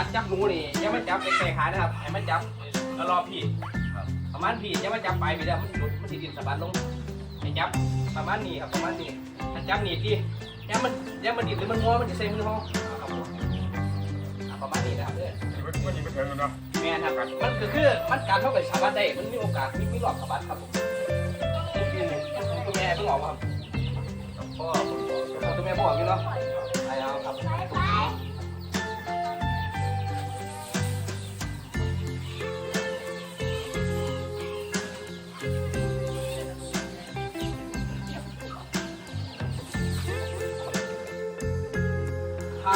การจับหนูนี่อยังไม่จับไกลๆขานะครับให้มันจับแล้วรอพี่ครับประมาณพี่อยังไม่จับไปไปแล้วมันสิหลุดมันสิดินสะบัดลงให้จับประมาณนี้ครับประมาณนี้ถ้าจับนี่พี่อยังมันอยังมันดินหรือมันง้อมันจะใส่มือห้องครับผมอะประมาณนี้นะครับเด้อ มันยิงไปถึงเนาะแม่นครับมันก็คือมันการเท่ากับสะบัดได้ มันมีโอกาสมีมีหลอดสะบัดครับผมคุณแม่เพิ่งออกมาครับพ่อคุณแม่บอกอยู่เนาะไปเอาครับ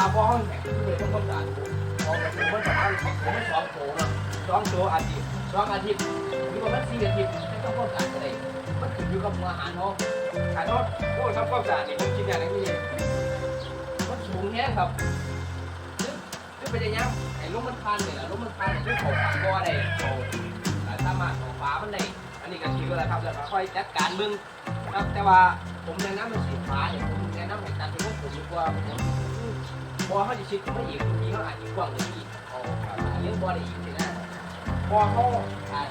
าพ่อห้องแข่งที่เป็นคนต่างพอเป็นคนต่างผมไม่สองโถนะสองโถอาทิตย์สองอาทิตย์มีประมาณสี่อาทิตย์ไม่ต้องคนต่างอะไรมันขึ้นอยู่กับอาหารเขาอาหารเขาโอ้ทำความสะอาดนี่ผมกินอย่างนี้มันสูงแห้งครับคือเป็นยังไงไอ้ลมมันพันเนี่ยแหละลมมันพันเนี่ยที่เขาปากคอะได้เขาแต่สามารถของฟ้ามันได้อันนี้ก็คืออะไรครับแล้วก็ค่อยจัดการมึงครับแต่ว่าผมแนะนำเป็นสีฟ้าเนี่ยผมแนะนำให้ตัดเป็นพวกผมดีกว่าผมพ อเขาจะชิดเขาอีกทีเขาอาจจะกว้างกว่านี้อีกเขาเลี้ยงบอลได้อีกเลยนะพอเขาอ่า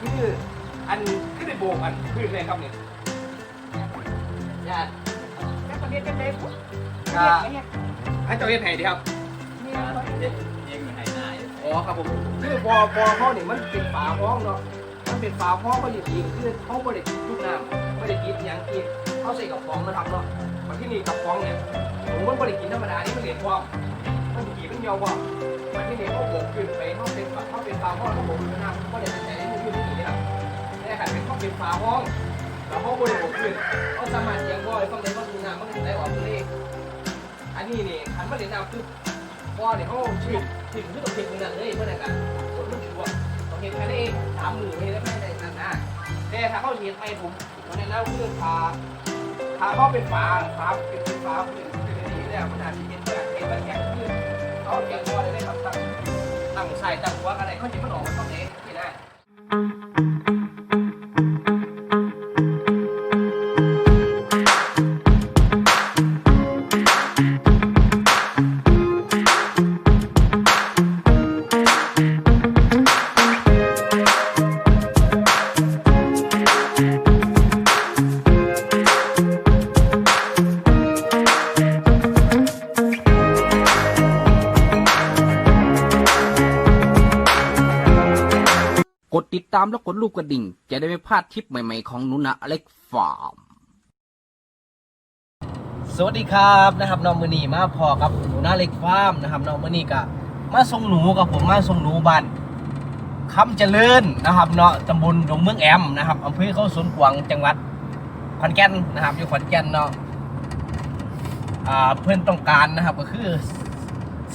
คืออันขึ้นไปโบกอันพื้นเลยครับเนี่ยญาติแล้วก็เรียนกันเลยปุ๊บก็เนี่ยให้เจ้าเฮ็ดให้ดีครับมีอะไรอ๋อครับผมคือพอพอเขาเนี่ยมันเป็นฝาห้องเนาะมันเป็นฝาห้องเขาอยู่ดีคือเขาไม่ได้ทุกน้ำไม่ได้กินอย่างที่เขาใส่กับฟองมาทำเนาะมาที่นี่กับฟองเนี่ย ด้กินธรรมดานี่มันเหรียญฟองมันกี่มันยาวว่ามาที่นี่เขาโบกขึ้นไปเขาเป็นฝาเขาเป็นฝาห้องเขาโบกขึ้นนะเขาเลยวจะใช้มือขึ้นที่นี่ครันี่ค่ะเป็นเขาเป็นฝาห้องแล้วเขาโบกขึ้นเขาสามารถเสียงบ่อยฟังได้ฟังดูน้ำมันถึงได้ออกเลยอันนี้นี่ขันมาเรียนน้ำคือบ่อเนี่ยเขาชื่อถึงที่ต้องเก็บเงินเลยเมื่อไหร่กันผลมันชัวต้องเก็บแค่นี้สามหมื่นเลยแล้วไม่ได้นั่นนะแต่ถ้าเขาเห็นไปผมผมเนี่ยแล้วคือพาพาเขาเป็นฝาฝาเป็นฝาเป็น เนี่ยมันอาจจะเป็นแบบเป็นแบบแข็งขึ้นเขาเก็บตัวอะไรได้ครับตั้งตั้งใส่ตั้งหัวอะไรเขาจะ ตามและกดรูปกระดิ่ง จะได้ไม่พลาดทริปใหม่ๆของนุนะอเล็กฟาร์ม สวัสดีครับนะครับน้องมือนีมาพอกับหนูนาเล็กฟาร์มนะครับน้องมือนีก็มาส่งหนูกับผมมาส่งหนูบ้านคำเจริญนะครับเนาะตำบลดงเมืองแอมนะครับอำเภอเขาสวนกวางจังหวัดขอนแก่นนะครับอยู่ขอนแก่นเนาะเพื่อนต้องการนะครับก็คือ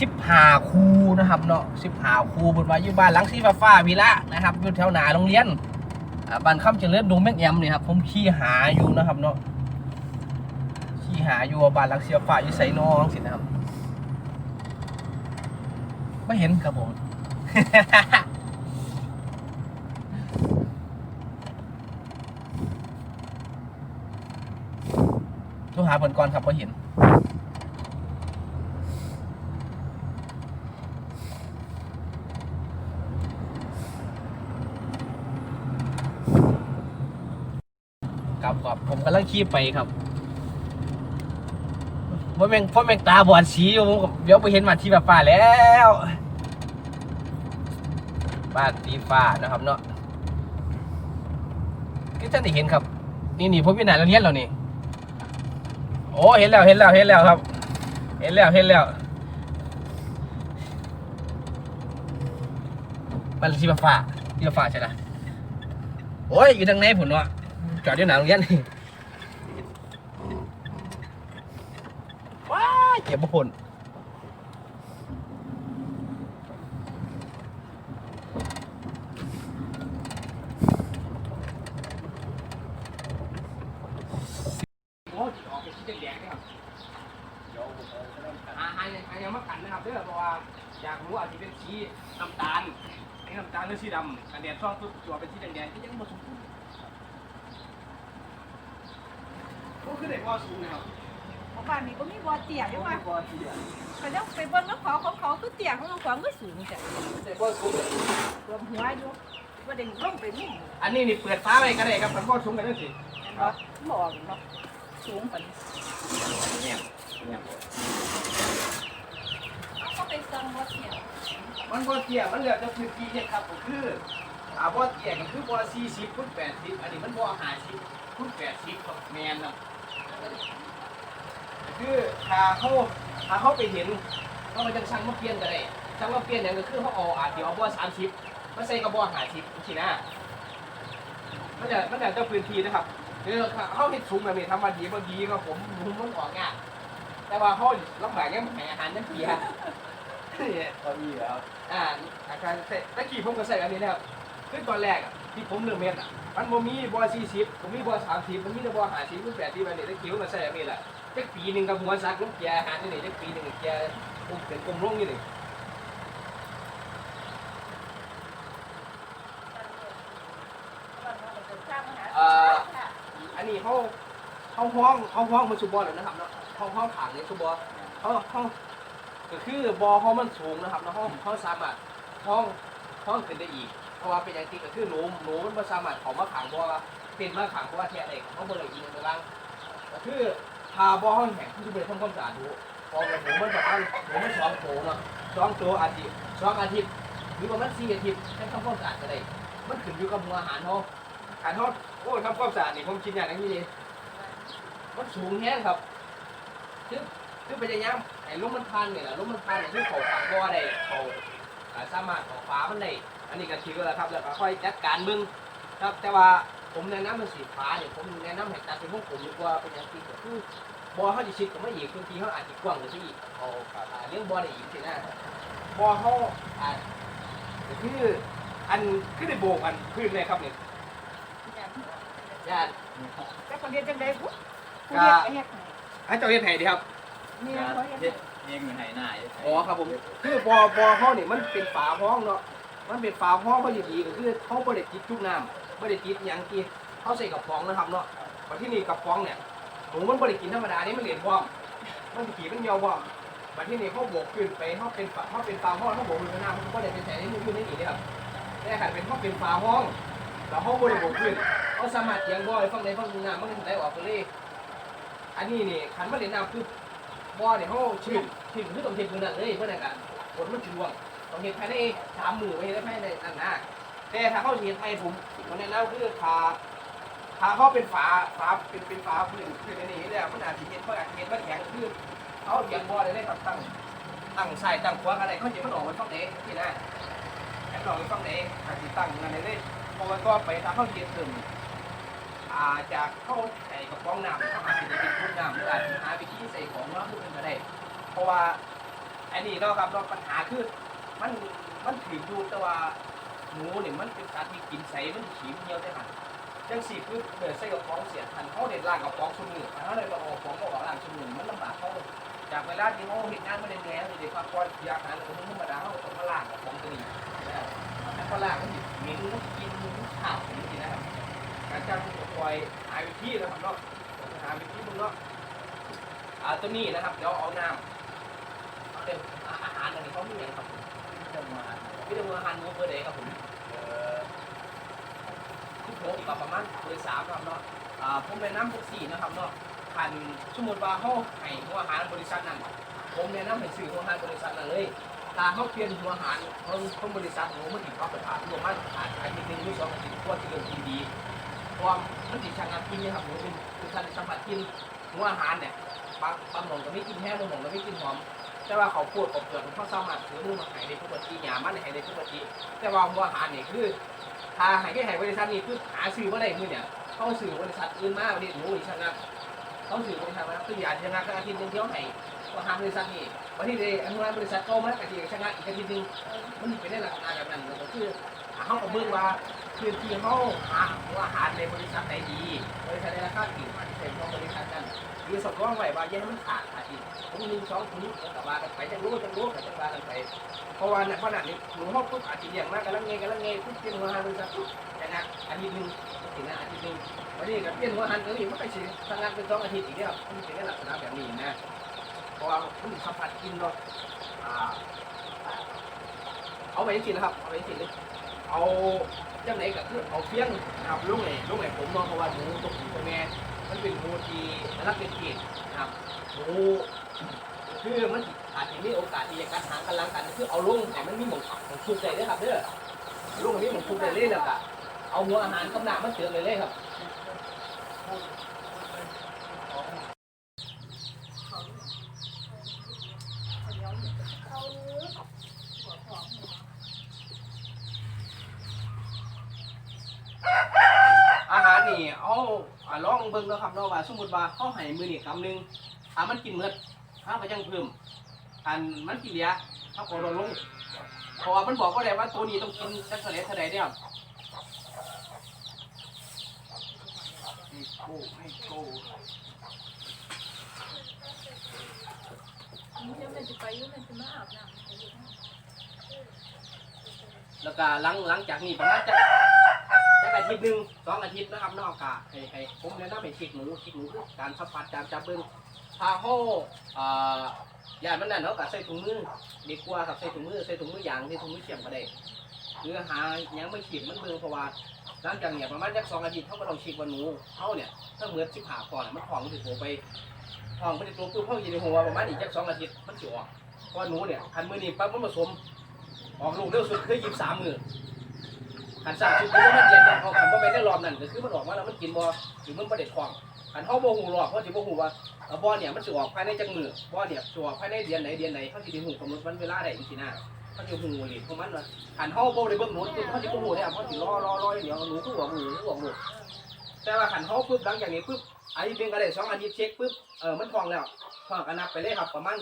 สิบหาคูนะครับเนาะสิบหาคูบนว่าอยู่บ้านหลังสีฟ้าฟ้าวีละนะครับอยู่แถวหนาโรงเรียนอ่าบ้านคำเจริญดงแม่งแอมนี่ครับผมขี่หาอยู่นะครับเนาะขี่หาอยู่บ้านหลังสีฟ้าอยู่ไสน้องสินะครับไม่เห็นครับผมโทรหาเพิ่นก่อนครับพอเห็น ครับครับผมกำลัง ขี่ไปครับพ่อแมงพ่อแมงตาบอดสีอยู่ผมเดี๋ยวไปเห็นมาที่แบบฟ้าแล้วบ้านตีฟ้านะครับเนาะที่ท่านได้เห็นครับ นี่นี่ผมอยู่ไหนเราเนี้ยเรานี่โอ้เห็นแล้วเห็นแล้วเห็นแล้วครับ เห็นแล้วเห็นแล้วบ้านที่ฟ้าที่ฟ้าใช่ไหมโอ้ยอยู่ทางไหนผมเนาะจอดอยู่หนาโรงเรียนนี่ว้ายเก็บบุพนโอ้ยออกไปที่แดงๆนะครับเดี๋ ยวผมเอาหาหาหายังมากันนะครับเด้อเพราะว่าอยากรู้อาจจะเป็นสีน้ำตาลนี่น้ำตาลหรือสีดำกันแดดช่องปุ๊บตัวเป็นสีแดงๆที่ยังไม่สมบูรณ์ ก็คือเด็กว่าสูงนะครับเพราะ บ้านนี้ก็มีบ่อเตี้ยใช่ไหม บ่เตี้ย เขาจะไปเบิ่งน้ำขอของเขาคือเตี้ยของน้ำ ขอคือสูงจ้ะแต่บ่สูงเลยรวมหัวอยู่ว่าเด็กลงไปมุ่งอันนี้นี่เปิดฟ้าไว้ก็ได้ครับมันบ่สูงกันจังซี่เนาะบอกเนาะสูงกว่านี้เนี่ยเนี่ยเอาก็ไปสั่งบ่อเตี้ยมันบ่เตี้ยมันเหลือแต่พื้นที่เนี่ยครับก็คืออ่าบ่เตี้ยก็คือบ่40คูณ80อันนี้มันบ่50คูณ80ครับแม่นเนาะคือถ้าเฮาถ้าเฮาไปเห็นเขาจังสั่งมาเปลี่ยนก็ได้ สั่งมาเปลี่ยนหยังก็คือเฮาเอาอาจสิเอาบ่30มาใส่กับบ่50จังซี่นะมันจะมันจะเจ้าพื้นที่นะครับคือเฮาเฮ็ดสูงแบบนี้ทำว่าดีบ่ดีก็ผมผมมันออกยากแต่ว่าเฮาลำบากยังให้อาหารยังเปียก็มีแล้วอ่าอาการเตะตะกี้ผมก็ใส่อันนี้นะครับคือตอนแรกอะที่ผมเริ่มเม็ดอะมันบ่มีบอสี่สิบผมมีบอสามสิบมันมีแต่บอห้าสิบมันแปดสิบอันนี้ตะกี้ผมก็ใส่อันนี้แหละจักปีหนึ่งกับหัวซักลูกแกอาหารนี่นี่จักปีหนึ่งแกผมเป็นกลมร่งนี่นี่อันนี้ เขาเขาห้องเขาห้องมันสุบอแล้วนะครับเนาะห้องห้องขังเนี่ยสุบอเขาห้องก็คือบอห้องมันสูงนะครับเนาะห้องเขาสามารถห้องห้องขึ้นได้อีก เพราะว่าเป็นอย่างที่ก็คือหนูหนูมันบ่สามารถเขามาขังบ่ว่าเป็นมาขังเพราะว่าแท้เองเขาบ่ได้ยินในร่างก็คือพาบ่อห้องแข็งที่ไปทำความสะอาดดูพอหนูมันประมาหนูมันสองโถเนาะสองโถอาทิตย์สองอาทิตย์หรือประมาณสี่อาทิตย์ให้ทำความสะอาดก็ได้มันขึ้นอยู่กับหัวอาหารเขา อาหารเขาโอ้ทำความสะอาดนี่ผมคิดอย่างนี้เลยมันสูงแห้งครับคือคือพยายามไอ้ลมมันพันเนี่ยแหละลมมันพันเนี่ยคือเขาขังบ่อได้เขาอ่าสามารถเขาฟ้ามันได้อันนี้ก็ถือแล้วครับแล้วก็ค่อยจัดการเบิ่งครับแต่ว่าผมแนะนำเป็นสีฟ้าเนี่ยผมแนะนำให้ตัดเป็นพวกผมดีกว่าเป็นอย่างที่ก็คือบอเขาจะชิดกับไม่อีกบางทีเขาอาจจะกว้างกว่าที่อีกเขาเลี้ยงบอได้อีกทีนะบอเขาอาจคืออันคือได้โบกอันพื้นเลยครับเนี่ย ญาติแต่คนเรียนจังได๋ปุ๊บผู้เฮ็ดก็เฮ็ดให้เจ้าเฮ็ดให้ดีครับนี่เขาเฮ็ดเฮ็ดเองอยู่ไหนหน้าเฮ็ดอ๋อครับผมคือบอบอเขาเนี่ยมันเป็นฝาห้องเนาะมันเป็นฝาห้องเขาดีๆก็คือเขาไม่ได้ติดทุกน้ำไม่ได้ติดหยังที่เขาใส่กับฟองนะครับเนาะมาที่นี่กับฟองเนี่ยหนูมันบริกินธรรมดานี่มันเหรียญวอมมันสิขี่มันเยาววอมมาที่นี่เขาบวกขึ้นไปเขาเป็นฝาเขาเป็นฝาห้องเขาบวกขึ้นไปหน้ามันก็ได้เป็นแสนนี่มันอยู่ในนี่เลยครับแต่ขันเป็นเขาเป็นฝาห้อง แล้วเขาบริบวกขึ้นเขาสามารถเยียงบ่อยฟังในฟังน้ำมันไหลออกไปเลย อันนี้นี่ขันมาเหรียญน้ำคือบ่อเนี่ยเขาชื้นชื้นคือต้องเห็นมือนั่นเลยเพื่อนกันฝนมันชื้นวงต้องเห็นภายในสามมือไม่ได้ภายในนั่นนะแต่ถ้าเขาเห็นไทยผมวันนี้แล้วคือทาถ้าเขาเป็นฝาฝาเป็นเป็นฝาพื้นพื้นอันนี้เนี่ยมันอาจจะเห็นว่าอาจจะเห็นว่าแข็งขึ้นเขาเยียงบ่อลได้ครับตั้งตั้งใส่ตั้งขวางอะไรเขาจะมันออกไปฝั่งไหนที่นะแอนออกไปฝั่งไหนอาจจะตั้งนั่นเลย เพราะว่าก็ไปถ้าเขาเย็นถึงอาจจะเข้าใส่กระป๋องน้ำเข้าอาจจะเป็นพุ้น้ำหรืออาจจะหาวิธีใส่ของว่าพูดเป็นไปได้ เพราะว่าอันนี้เราครับเราปัญหาคือมันมันถือดูแต่ว่าหนูเนี่ยมันเป็นสัตว์ที่กินใสมันฉีมเหี่ยวได้หันจังสี่คือเดือดใส่กับฟองเสียทันเขาเด็ดล่างกับฟองชุ่มหนึ่งเขาเลยมาออกฟองก็ออกล่างชุ่มหนึ่งมันลำบากเขาจากเวลาที่เขาเห็นงานไม่ได้แน่เลยเด็กพักผ่อนยาหาอะไรธรรมดาเขาต้องมาล่างกับฟองตัวนี้นะครับถ้าเขาล่างมันเหม็นมันกิน การจับตัวปล่อยหาวิธีนะครับเนาะหาวิธีมึงเนาะอ่าตัวนี้นะครับเดี๋ยวเอาน้ำเอาเดี๋ยวอาหารอันนี้เขาไม่อย่างครับจะมาไม่ได้มาอาหารมือเพื่อเด็กครับผมเอ่อที่ผมกับประมาณเบอริสามครับเนาะอ่าผมแนะนำพวกสี่นะครับเนาะคันสมมติว่าเขาให้หัวอาหารบริษัทนั้นผมแนะนำให้ซื้อหัวอาหารบริษัทนั้นเลยถ้าเขาเปลี่ยนหัวอาหารของของบริษัทหนูมันติดเขาไปทานรวมมันอาจอาทิตย์หนึ่งหรือสองอาทิตย์กว่าจะเริ่มกินดี เพราะว่ามมันติดชะงักกินเนี่ยครับหนูเป็นคือการสัมผัสกินหัวอาหารเนี่ยบางบางหม่องก็ไม่กินแห้งบางหม่องก็ไม่กินหอม แต่ว่าเขาพูดกับเปลือกเขาสามารถซื้อมือมาห้ได้ทุกวันที่หยามันห้ได้ทุกวันที่แต่ว่าหัวอาหารเนี่ยคือถ้าให้แค่ให้บริษัทนี้คือหาซื้อมาได้มือเนี่ยเขาซื้อบริษัทอื่นมาเรียนรู้อีกชะงักเขาซื้อบริษัทมาคืออย่ากชนะก็อาทิตย์นึงเที่ยวให้ก็หาบริษัทนี้วันที่เดย์อนุญาตบริษัทเก่ามากอาทิตย์ชนะอีกอาทิตย์นึงมันเป็นได้หลักษณะแบบนั้นก็คือเขาก็เบิ่งว่า พื้นที่เขาหาอาหารในบริษัทไหนดีบริษัทในราคาถูกมาที่สุดของบริษัทนั้นหรือสำรองไว้ว่าอย่มันขาดอาทิตย์ผมหนึ่งสองผมนี้ก็ว่ากันไปจังรู้จังรู้กันจังว่ากันไปเพราะว่าเนี่ยขนาดนี้หนูห้องปุ๊บอาจจะเลี้ยงมากกำลังเงยกำลังเงยปุ๊บกินมาหาบริษัทปุ๊บชะงักอาทิตย์หนึ่งสินะอาทิตย์หนึ่งวันนี้ก็เปลี่ยนหัวหันตัวนี้มันก็สิทำงานเป็นสองอาทิตย์อีกแล้วมันเป็นลักษณะแบบนี้นะเพราะว่ามันสัมผัสกินเนาะเอาไปกินนะครับเอาไปกินเลย เอาจังไหนก็คือเอาเพียงครับลุงไหนลุงไหนผมมองเพราะว่าหมูตกอยู่ตรงแม่มันเป็นหมูที่รักเป็นเกียรติครับหมูคือมันอาจจะมีโอกาสที่จะกัดหางกันลังกันคือเอาลุงแต่มันมีหมองของคุกใจด้อครับเด้อลุงอันนี้หมองคุกใจเลยแล้วก็เอาหัวอาหารกำลังมันเสือเลยเลยครับ อาหารนี่เอาอ่าลอง เบิ่งเนาะครับเนาะว่าสมมุติว่าเขาให้มื้อนี่คำหนึงถ้ามันกินหมดถ้าก็ยังเพิ่มอันมันกินเหลือเขาก็ลดลงเพราะว่ามันบอกว่าได้ว่าตัวนี้ต้องกินสักเท่าไหร่เท่าไหร่เด้อให้โก้ให้โก้เดี๋ยวมันจะไปอยุ่งมันจะมาอาบน้ำแล้วก็หลังหลังจากนี้ประมาณจะ จะอาทิตย์หนึ่งสองอาทิตย์นะครับนอกกะให้ให้ผมแนะนำให้ฉีดหนูฉีดหนูคือการสัมผัสการจับเบิ้งถ้าห้ออ่าย่านมันนั่นเนาะก็ใส่ถุงมือดีกว่าครับใส่ถุงมือใส่ถุงมือยางใส่ถุงมือเสียมก็ได้หรือหายังไม่ฉีดมันเบิ่งเพราะว่าหลังจากเนี่ยประมาณสักสองอาทิตย์เขาก็ต้องฉีดว่าหนูเขาเนี่ยถ้าเหมือนสิบหาก่อนมันท้องมันถึงโผไปท้องมันถึงตัวปุ๊บเขาอยู่ในหัวประมาณอีกจักสองอาทิตย์มันสิออกเพราะหนูเนี่ยคันมือนี่ปั๊บมันผสมออกลูกเร็วสุดคือยิบสามมือ ขันสามสุดคือมันเย็นเนี่ยเขาขันบ่ไปได้รอบนั่นก็คือมันออกมาแล้วมันกินบ่หรือมันประเด็ดควางขันเขาบ่หูรอบเพราะสิบ่หูว่าเอาบ่เนี่ยมันสิออกภายในจังมือบ่เนี่ยสิออกภายในเดือนไหนเดือนไหนเขาสิได้หูกำหนดวันเวลาได้จังซี่นะเขาสิหูเลยของมันว่าขันเขาบ่ได้เบิ่งหนูคือเขาสิบ่หูได้เขาสิรอรอรออย่างเดียวหนูคือหัวหมูหัวหมูแต่ว่าขันเขาปุ๊บหลังจากนี้ปุ๊บอาทิตย์หนึงก็ได้สองอาทิตย์เช็คปุ๊บเออมันท้องแล้วท้องก็นับไปเลยครับประมาณ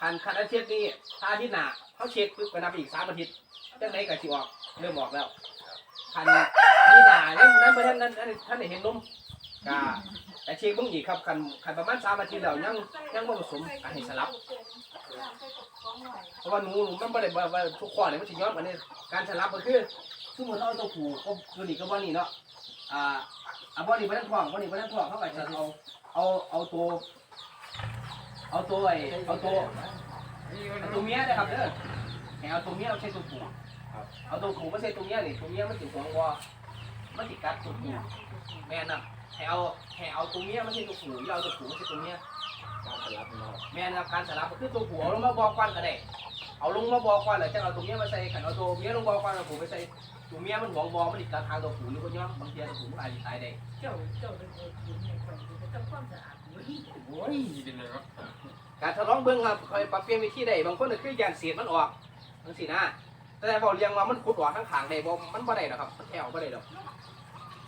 ขันขันอาทิตย์นี้ถ้าอาทิตย์หน้าเขาเช็คปุ๊บก็นับอีกสามอาทิตย์จังไหนก็สิออกเริ่มออกแล้ว คันนี่ด่าเนี่ยนั้นบ่ท่านนั้นท่านท่านได้เห็นนมกะแต่เช็คเบิ่งอีกครับคันคันประมาณ3อาทิตย์แล้วยังยังบ่ผสมก็ให้สลับ เพราะว่าหนูหนูมันบ่ได้ว่าว่าทุกข้อนี่มันสิย้อนกันนี่การสลับก็คือสมมุติเอาตัวผู้ก็ตัวนี้ก็บ่นี่เนาะอ่าอ่าบ่นี่บ่ทันท้องบ่นี่บ่ทันท้องเขาก็จะเอาเอาเอาตัวเอาตัวไอ้เอาตัวเอาตัวเมียนะครับเด้อให้เอาตัวเมียเอาใช้ตัวผู้ เอาตัวผู้มาใช้ตัวเมียนี่ตัวเมียมันสิหวงบ่มันสิกัดตัวผู้แม่นนะให้เอาให้เอาตัวเมียมาใช้ตัวผู้อย่าเอาตัวผู้มาใช้ตัวเมียการสลับเนาะแม่นครับการสลับก็คือตัวผู้เอาลงมาบอกควันก็ได้ เอาลงมาบอกควันแล้วจะเอาตัวเมียมาใส่ขันเอาตัวเมียลงบอกควันเอาผู้ไปใส่ตัวเมียมันหวงบ่มันสิกัดทางตัวผู้หรือบ่ยอมบางทีตัวผู้มันอาจสิตายได้เจ้าเจ้าเป็นคนกินในคนกินจะทำความสะอาดอยู่ที่โอ้ยดีเลยครับการทดลองเบิ่งครับคอยปรับเปลี่ยนวิธีได้บางคนก็คือยานเศษมันออกจังซี่นะ แต่พอเลี้ยงว่ามันขุดออกข้างๆได้บ่มันบ่ได้ดอกครับมันแถวบ่ได้ดอก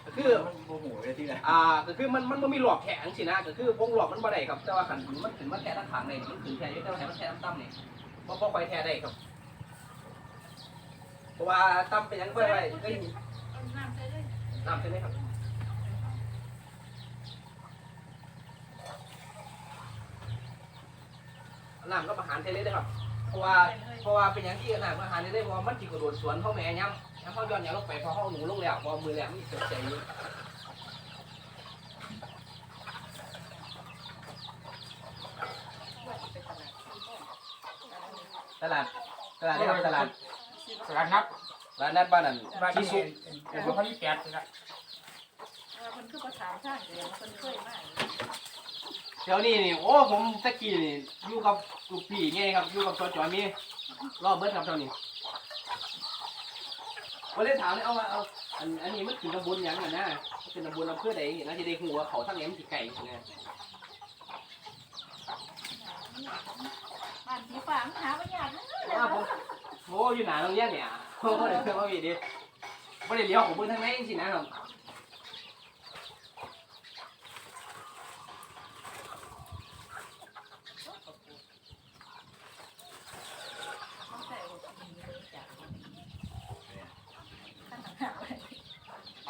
ก็คือมันโมโหเลยที่ไหนอ่าก็คือมันมันบ่มีหลอกแข็งสินะก็คือวงหลอกมันบ่ได้ครับแต่ว่าคันมันถึงมันแท้ทั้งขางเลยมันถึงแท้อยู่แต่ว่าให้มันแท้ต่ำๆนี่บ่บ่ค่อยแท้ได้ครับเพราะว่าต่ำเป็นหยังบ่ได้ได้น้ำใส่เลยน้ำใช่ไหมครับน้ำก็อาหารเทเลยเด้อครับ เพราะว่าเพราะว่าเป็นอย่างที่น้ำอาหารเทเลยเพราะว่ามันสิกระโดดสวนเขาแม่ย่ำย่ำเขาย้อนอย่างลงไปพอเขาเอาหนูลงแล้วพอมือแล้วมันสิเสียอยู่ตลาดตลาดนี่ครับตลาดสลัดนับร้านนัดบ้านนั่นบ้านที่ที่สุสุดเป็นคนที่แปดนะคนคือภาษาชาติเดียวคนเคยมา กเดี๋ยวนี้นี่โอ้ผมตะกี้นี่อยู่กับลูกพี่ไงครับอยู่กับจอจอยมีรอบเบิดครับเท่านี้วันนี้ถามเลยเอามาเอาอันอันนี้มันคือตำบลหยังน่ะนะมันเป็นตำบลอำเภอใดนะที่ได้หัวาเขาทั้งนี้มันสิไก่นะ บ้านผีฝางหาไม่ยากนะว่าผมโอ้อยู่หนาโรงเรียนเนี่ยโอ้เดี๋ยวมาพี่ดิไม่ได้เลี้ยวของเบิ่งทางไหนจริงๆนะครับ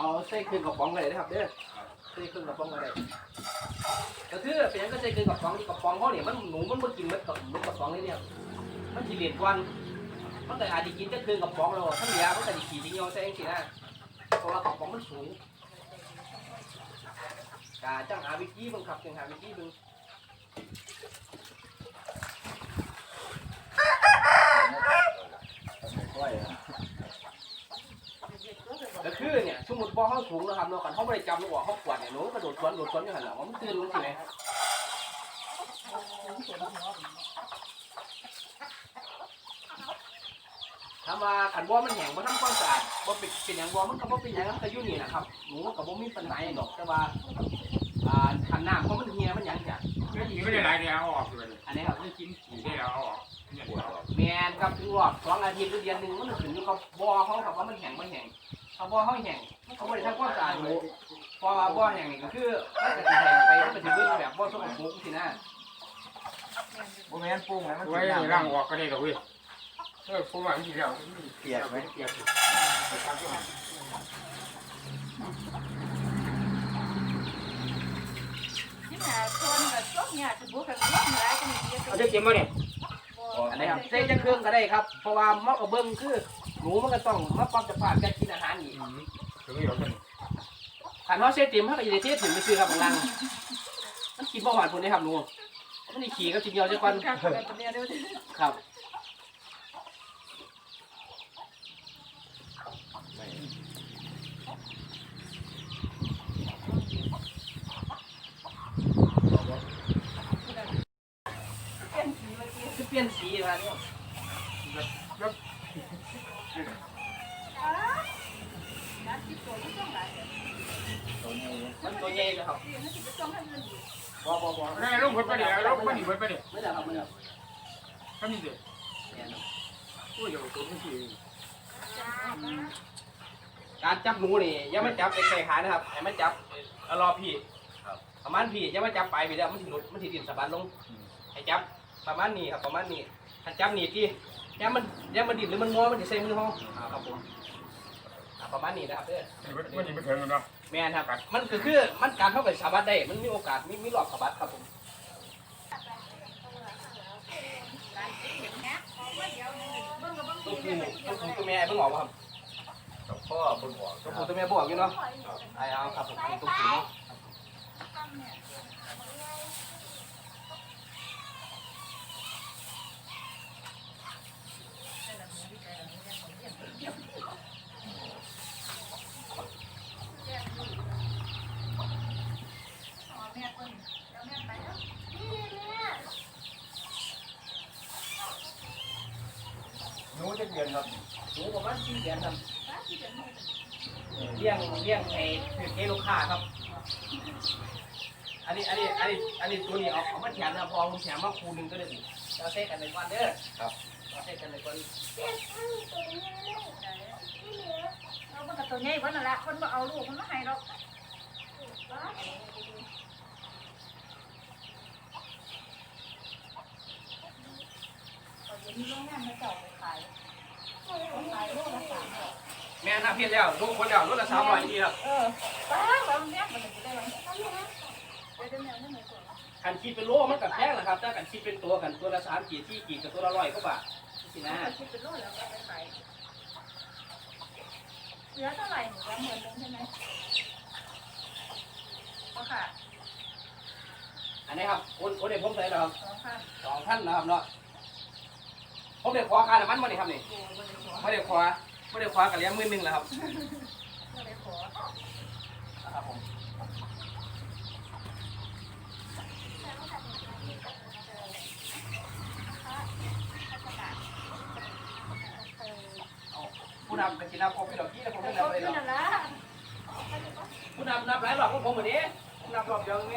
เอาใส่เครื่องกระป๋องเลยนะครับเด้อใส่เครื่องกระป๋องอะไรก็คือเป็นยังก็ใส่เครื่องกระป๋องกระป๋องเขาเนี่ยมันหนูมันมากินมันกับมันกระป๋องนี่เนี่ยมันสิเหรียญกวนมันก็อาจจะกินแต่เครื่องกระป๋องเราทั้งเหลือมันก็จะขี่ทิ้งเอาใส่เองสินะเพราะว่ากระป๋องมันสูงกาจังหาวิธีเบิ่งคับจังหาวิธีเบิ่งก็ คือเนี่ยสมมุติบ่เฮาสูงนะครับเนาะคันเฮาบ่ได้จำหนูว่าเฮากวาดเนี่ยหนูกระโดดสวนโดดสวนอยู่หั่นล่ะว่ามันตื่นลงสิแหมถามว่าคันบ่มันแห้งบ่ทำความสะอาดบ่เป็นเป็นหยังบ่มันก็บ่เป็นหยังมันก็อยู่นี่นะครับหนูมันก็บ่มีปัญหาหยังดอกแต่ว่าอ่าคันน้ำเพราะมันเหี่ยมันหยังจ้ะไม่ดีไม่ได้หลายเดียวเอาออกเลยอันนี้ครับไม่กินขี่ได้แล้วเอาออกเนี่ยเดี๋ยวเอาออกแมนครับถึงรอบสองอาทิตย์หรือเดือนหนึ่งมันขึ้นอยู่กับบ่อเขาครับว่ามันแห้งมันแห้ง ถ้าบ่อเขาแห้งเขาไม่ได้ทำความสะอาดหนูพอบ่อแห้งนี่ก็คือมันก็สิแห้งไปมันก็สิเบิ่งแบบบ่สกปรกสินะบ่แม่นปรุงไหมมันไว้กินน้ำล่างออกก็ได้หรอกเว้ยเออผมว่ามันดีแล้วเปียกไหมเปียกนี่แหละคนแบบช่วงเนี้ยจะบุกกันเรื่องอะไรกันนี่เอาจะเก็บมาเนี่ยอันนี้ครับใส่จังเครื่องก็ได้ครับ เพราะว่ามันก็เบิ่งคือ หนูมันก็ต้องมาปรับสภาพการกินอาหารอีกถึงไม่ยอมกันคันเฮาเสียเต็มเฮาก็สิได้เทถึงไปซื้อครับข้างล่างมันกินบ่หวานพุ่นเด้ครับหนูมันนี่ขี่กับทีเดียวจักวันครับแบบนี้เดี๋ยวครับเป็นสีเมื่อกี้คือเปลี่ยนสีมาเนี่ย ร้านที่ตัวที่ต้องหลาย มันตัว ใหญ่นะครับที่นั่นที่ต้องให้เงินดีบ่บ่บ่ได้ลงคนไปเดี๋ยวลงไปนี่ไปเดี๋ยวไม่ได้ครับไม่ได้ก็มีเด็กแม่นครับโอ้ยเดี๋ยวตัวมันคือการจับหนูนี่อย่ามาจับไปไกลขานะครับให้มันจับเอารอพี่ประมาณพี่อย่ามาจับไปไปแล้วมันสิหลุดมันสิดิ่นสะบัดลงให้จับประมาณนี้ครับประมาณนี้ถ้าจับนี่ที่ย่ามันย่ามันดิ่นหรือมันงอมันสิใส่มือห้องอ่าครับผมอ่าประมาณนี้นะครับเด้อมันยังไม่ถึงเนาะ แม่นครับ มันก็คือมันการเข้าไปสะบัดได้ มันมีโอกาสมีมีรอบสะบัดครับผมร้านที่เห็นนะเพราะว่าเดี๋ยวเบิ่งกับเบิ่งตัวดีผู้เนี่ยตัวผู้ตัวแม่เพิ่งออกมาครับพ่อเบิ่งออกตัวผู้ตัวแม่บอกอยู่เนาะไอ้เอาครับผมเป็นตัวผู้เนาะ แม่คนเดี๋ยวแม่ไปแล้ว หนูจะเดือนครับ หนูประ มาณสี่เดือนครับร้านที่เห็นเลี้ยงเลี้ยงไอ้คือเกลูกค้าครับ อันนี้อันนี้อันนี้อันนี้ตัวนี้เอาเอามาแถมนะพอผมแถมมาคูหนึงก็ได้สิเราเซ็กันในวันเด้อครับเราเซ็กันในวันเอามันกับตัวใหญ่วันนั่นแหละคนมาเอาลูกมันมาให้เรามีโรงงานมาเจาะไปขายขายลูกละสามร้อย แม่นะเพียรแล้วลูกคนแล้วลูกละสามร้อยดีครับเออป้าเราเนี่ยมันจะได้หรอเดี๋ยวเดี๋ยวเนี่ยไม่ตัวกันคิดเป็นโลมันกับแพงนะครับถ้ากันคิดเป็นตัวกันตัวละสามขีดที่ขีดกับตัวละร้อยก็บาทสินะถ้าคิดเป็นโลแล้วก็ไปขายเหลือเท่าไหร่หนูว่าหมื่นนึงใช่ไหมก็ค่ะ อันนี้ครับโอนโอนเด็กผมใส่แล้วครับสองพันสองท่านนะครับเนาะ ผมเด็กขอค่าน้ำมันมาดิครับนี่โอ้บริขอไม่ได้ขอไม่ได้ขอกับเลี้ยงมือหนึ่งแล้วครับบริขอนะครับผมผู้นำเป็นจีนับผมเป็นดอกที่แล้วผมไม่นับเลยหรอกนั่นละผู้นำนับหลายรอบของผมเหมือนนี้ผู้นำรอบเดียวไหม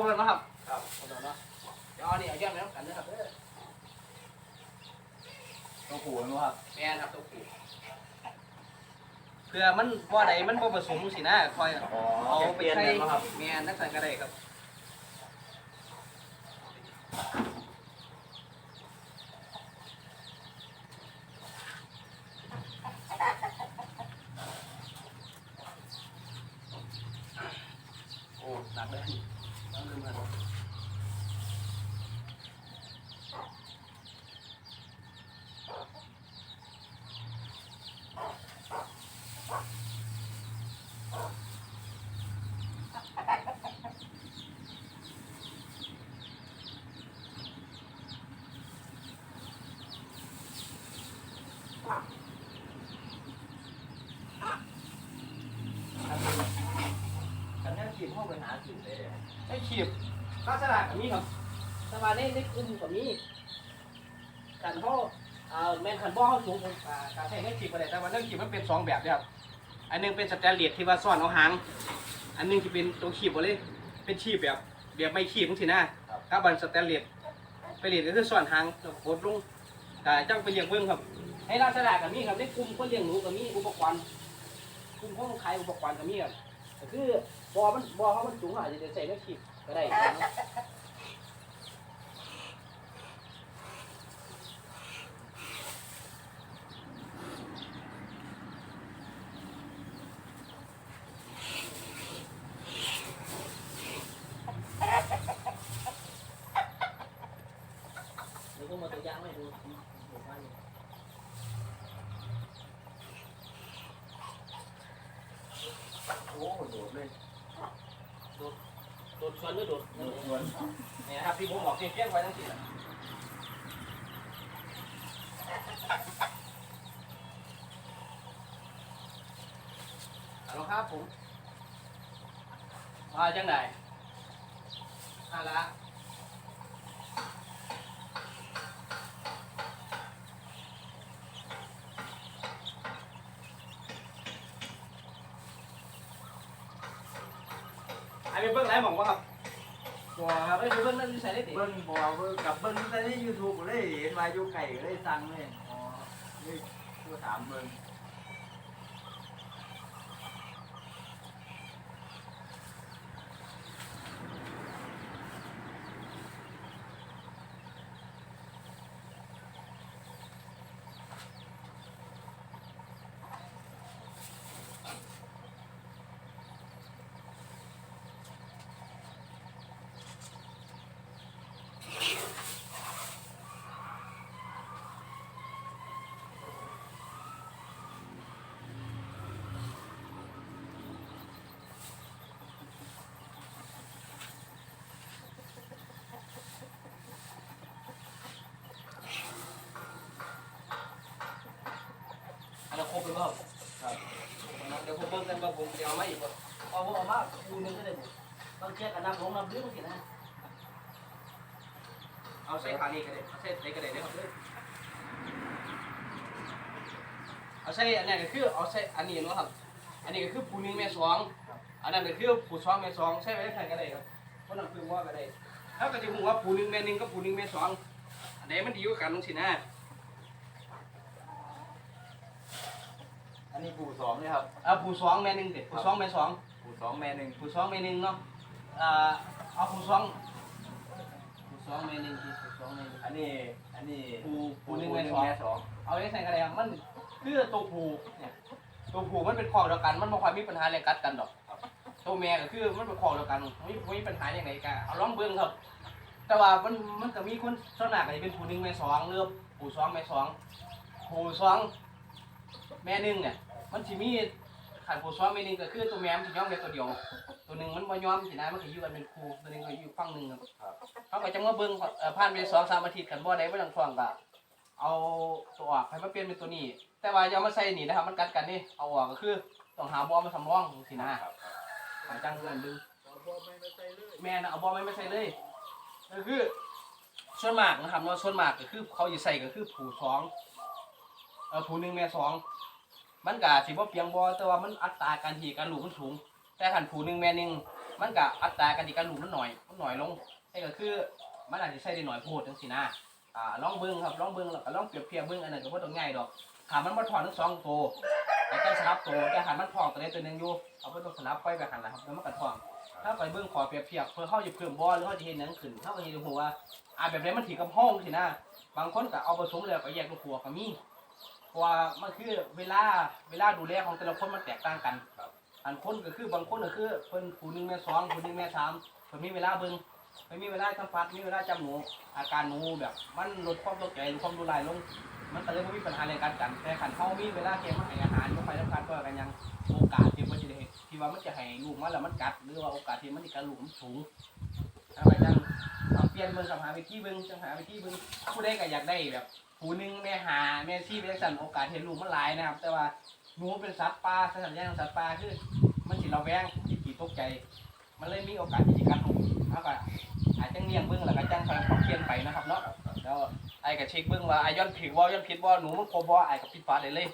บแล้วนะครับ ครับครบแล้วเนาะเดี๋ยวเอานี่เอาย่างแล้วกันนะครับเด้อตัวผู้นะครับแม่นครับตัวผู้เพื่อมันบ่ใดมันบ่ผสมสินะคอยอ๋อเอาไปเปลี่ยนใส่เลยนะครับแม่นนักสั่นก็ได้ครับ โอ้หนักเลยต้องลืมมัน กันแน่ขีดห้องไปหาขีดเลย ไอ้ขีบลักษณะแบบนี้ครับสมาในในกลุ่มกับนี้ขันเขาเอาแม่นขันบ่อเขาสูงกว่าการใช้ไม้ขีบอะไรแต่ว่าเรื่องขีบมันเป็นสองแบบเด้ครับ อันหนึงเป็นสแตนเลสที่ว่าซ่อนเอาหาง อันหนึงที่เป็นตัวขีบบ่เลย เป็นขีบแบบแบบไม่ขีบจังซี่นะกับบันสแตนเลสไปเลสก็คือซ่อนหางแล้วกดลงแต่จังไปเลี้ยงเบิ่งครับให้ลักษณะกับนี้ครับในกลุ่มคนเลี้ยงหนูกับมีอุปกรณ์กลุ่มของขายอุปกรณ์กับมีครับก็คือ บ่อมันบ่อเขามันสูงอาจจะใส่ไม้ขีบก็ได้ยวผมมาตัวอย่างให้ดูผมว่านี่โอ้โดดเลย โดด โดดชวนหรือโดด สวน เนี่ยครับที่ผมบอกเพี้ยงๆไว้ทั้งสี่ฮัลโหล ครับผมมาจังไหนฮัลโหลไอ้เป็นเบิ้งไรหมองว่าครับบัวครับไอ้เป็นเบิ้งนั่นที่ใส่ได้ติเบิ้งบัวเบิ้งกับเบิ้งแต่ในยูทูบเลยเห็นมาอยู่ไก่เลยสั่งเลยอ๋อนี่คือถามเบิ้ง รอเปล่าครับเดี๋ยวผมเบิ้งกันว่าผมจะเอามาอีกบ่เอาผมเอามาคูนึงก็ได้บ่ต้องแยกกันน้ำลงน้ำลึกสินะเอาใส่ขานี้ก็ได้เอาใส่ไหนก็ได้เด้อครับเด้อเอาใส่อันนี้ก็คือเอาใส่อันนี้เนาะครับ อันนี้ก็คือผู้หนึงแม่สองอันนั้นก็คือผู้สองแม่สองใส่ไว้ใส่ก็ได้ครับเพราะนั่นคือว่าก็ได้ถ้าก็จะพูดว่าผู้หนึงแม่หนึงกับผู้หนึงแม่สองอันไหนมันดีกว่ากันจังซี่นะ อันนี้ปู่สองเลยครับเอาผู้สองแม่หนึงเด็ผู้สองแม่สองปู่สองแม่หนึ่งผู้สองแม่หนึงเนาะเอ่อเอาผู้สองผู้สองแม่หนึงที่ผู้สองแม่หนึงอันนี้อันนี้ผู้ผู้หนึงแม่แม่สองสองเอาไว้ใส่กันเลยครับมันคือตัวผู้เนี่ยตัวผู้มันเป็นข้อเดียวกัน มันไม่ค่อยมีปัญหาเรื่องกัดกันดอกตัวแม่ก็คือมันเป็นข้อเดียวกันไม่ไม่มีปัญหาอย่างไรกันเอาล้อมเบิ้งครับ แต่ว่ามันมันก็มีคนส่วนมากก็จะเป็นผู้หนึ่งแม่สองเรือผู้สองแม่สองผู้สองแม่หนึ่งเนี่ย มันจะมีขันผู้สองแม่หนึ่งก็คือตัวแม่มันย้อมได้ตัวเดียว ตัวหนึ่งมันบ่ย้อมสินะมันก็อยู่กันเป็นครูตัวหนึ่งก็อยู่ฝั่งหนึ่งครับเขาก็จะมาเบิ้งเอ่อผ่านไปสองสามอาทิตย์กันบ่ได้ไม่ต้องฟังก็เอาตัวออกให้มันเปลี่ยนเป็นตัวนี้ แต่ว่าอย่ามาใส่นี่นะครับ มันกัดกันนี่เอาออกก็คือต้องหาบอมาสำรองสินะหาจังเงินดึงแม่นะเอาบอไม่มาใส่เลยก็คือส่วนมากนะครับเนาะส่วนมากก็คือเขาจะใส่ก็คือผูสองเออผูหนึ่งแม่สอง มันกะสิบ่เพียงบอแต่ว่ามันอัตราการที่การหลูกมันสูง แต่ขันผูหนึ่งแม่หนึ่งมันกะอัตราการที่การหลูกมันหน่อยมันหน่อยลงนี่ก็คือมันอาจจะใส่ได้หน่อยโพดจังสินะอ่าลองเบิ้งครับลองเบิ้งแล้วก็ลองเปรียบเทียบเบิ้งอันนั้นก็บ่ต้องง่ายดอกถ้ามันบ่ถอนทั้งสองตัวไอ้อาจจะสลับตัวแต่หันมันทองตัวใดตัวหนึงอยู่เอาเพิ่ต้องสลับไปแบบหันละครับแล้วมันก็ทองถ้าไปเบิ่งขอเปรียบเทียบเพื่อเฮาจะเพิ่มบ่หรือเฮาจะเฮ็ดหยังขึ้นเฮาก็สิรู้ว่าอ่าแบบไหนมันถือกับห้องสินะ บางคนก็เอาผสมแล้วก็แยกลูกหัวก็มีเพระ ว่ามันคือเวลาเวลาดูแลของแต่ละคนมันแตกต่างกันอันคนก็คือบางคนก็คือเพิ่นผู้หนึงแม่สองผู้หนึงแม่สามเพิ่นมีเวลาเบิ่งเพิ่นมีเวลาทำฟัดมีเวลาจำหนูอาการหนูแบบมันลดความตกใจหรือความรุนแรงลง มันก็เลยไม่มีปัญหาในการกันแต่ขันเขามีเวลาเกมมาให้อาหารลงไปแล้วกันก็กันยังโอกาสที่มันจะได้ที่ว่ามันจะให้ลูกมันแล้วมันกัดหรือว่าโอกาสที่มันจะกัดลูกมันสูงเอาไปจังเอาเปลี่ยนเบิ่งกับหาวิธีเบิ่งจังหาวิธีเบิ่งผู้ใดก็อยากได้แบบ ผู้หนึงแม่หาแม่ซี่เป็นสันโอกาสเห็นลูกมันหลายนะครับ แต่ว่าหนูเป็นสัตว์ป่าสัตว์สัญญาณของสัตว์ป่าคือมันสิเราแวงที่ขี่ตกใจ มันเลยมีโอกาสที่จะกัดลูกเอาก็อาจจะเลี้ยงเบิ่งแล้วก็จังค่อยปรับเปลี่ยนไปนะครับเนาะแล้วไอ้กับเช็คเบิ้งว่าไอ้ย้อนผิดว่าย้อนผิดว่าหนูมันครบว่าไอ้กับผิดฟ้าเลยเลย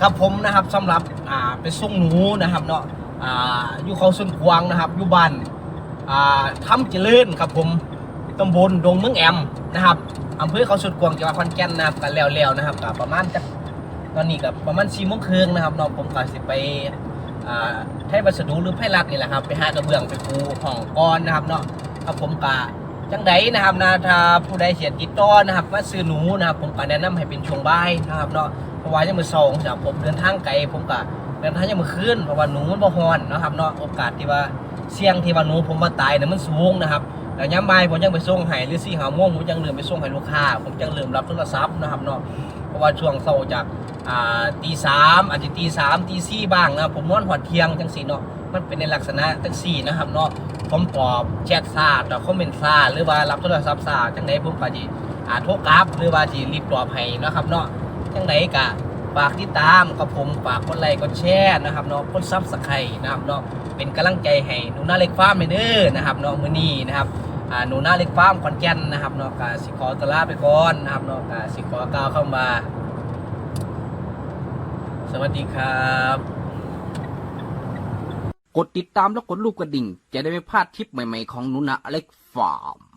ครับผมนะครับสำหรับอ่าไปส่งหนูนะครับเนาะอ่าอยู่เขาส่วนกวางนะครับอยู่บ้านอ่าทำเจริญครับผม ตำบลดงเมืองแอมนะครับอำเภอเขาส่วนกวางจังหวัดขอนแก่นนะครับกันแล้วๆนะครับก็ประมาณจะตอนนี้ก็ประมาณสี่โมงครึ่งนะครับเนาะผมก็สิไปอ่าไทยวัสดุหรือไพรัดนี่แหละครับ ไปหากระเบื้องไปปูห้องก้อนนะครับเนาะครับผมกะจังไดนะครับนะถ้าผู้ใดเสียติดต่อนะครับมาซื้อหนูนะครับ ผมก็แนะนำให้เป็นช่วงบ่ายนะครับเนาะเพราะว่ายังมือสองจากผมเดินทางไกลผมก็เดินทางยังมือคืนเพราะว่าหนูมันบ่ฮอนนะครับเนาะโอกาสที่ว่าเสี่ยงที่ว่าหนูผมมาตายเนี่ยมันสูงนะครับ แล้วย้ำบ่ายผมยังไปส่งให้หรือสี่หาโมงผมยังลืมไปส่งให้ลูกค้า ผมยังลืมรับโทรศัพท์นะครับเนาะเพราะว่าช่วงเช้าจากอ่าตีสามอาจจะตีสามตีสี่บ้างนะผมนอนหอดเที่ยงจังสี่เนาะมันเป็นในลักษณะจังสี่นะครับเนาะผมตอบแชทซาตอคอมเมนต์ซาหรือว่ารับโทรศัพท์ซาจังไดผมก็สิอ่าโทรกลับหรือว่าสิรีบตอบให้นะครับเนาะจังไดก็ ฝากติดตามกับผมฝากกดไลค์กดแชร์นะครับเนาะกดซับสไครต์นะครับเนาะเป็นกำลังใจให้หนูนาเล็กฟาร์มเด้อนะครับเนาะมื้อนี้นะครับอ่าหนูนาเล็กฟาร์มขอนแก่นนะครับเนาะก็สิขอตลาไปก่อนนะครับเนาะก็สิขอกล่าวเข้ามา สวัสดีครับ กดติดตามแล้วกดรูปกระดิ่ง จะได้ไม่พลาดทริปใหม่ๆของนุนะอเล็กฟาร์ม